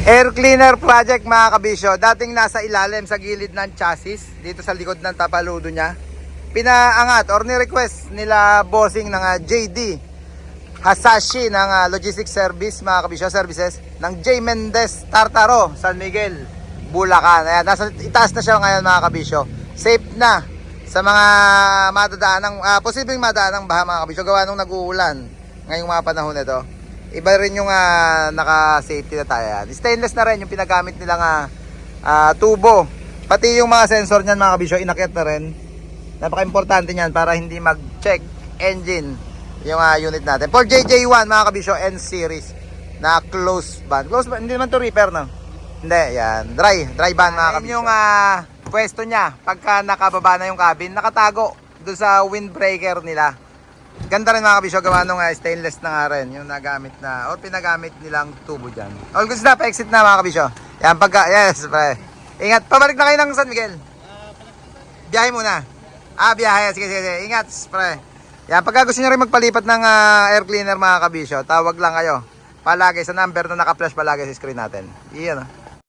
Air cleaner project mga kabisyo. Dating nasa ilalim sa gilid ng chassis, dito sa likod ng tapaludo niya. Pinaangat or ni-request nila bossing ng ah, JD Hasashi ng ah, logistics service mga kabisyo services ng J. Mendez Tartaro, San Miguel, Bulacan. Ayan, nasa itaas na siya ngayon mga kabisyo. Safe na sa mga madadaan ah, posibleng madaan baha mga kabisyo gawa nung nag-uulan ngayong mga panahon nito. Iba rin yung ah, naka-safety na tayo yan. Stainless na rin yung pinagamit nilang ah, ah, tubo. Pati yung mga sensor niyan mga kabisyo, inakyat na rin. Napaka-importante niyan para hindi mag-check engine yung ah, unit natin. For JJ1 mga kabisyo N series na close band. Close band, hindi naman to repair no. Hindi, yan. Dry, dry band mga kabisyo. yung ah, pwesto niya pagka nakababa na yung cabin, nakatago doon sa windbreaker nila. Ganda rin mga kabisyo, gawa nung ah, stainless na nga rin yung nagamit na or pinagamit nilang tubo dyan. All goods na, pa-exit na mga kabisyo. Yan, pagka, yes, pre. Ingat, pabalik na kayo ng San Miguel. Biyahe muna. Ah, biyahe. Sige, sige, sige. Ingat, pre. Yan, pagka gusto nyo rin magpalipat ng ah, air cleaner mga kabisyo, tawag lang kayo. Palagi sa number na naka-flash palagi sa screen natin. Iyan. ah.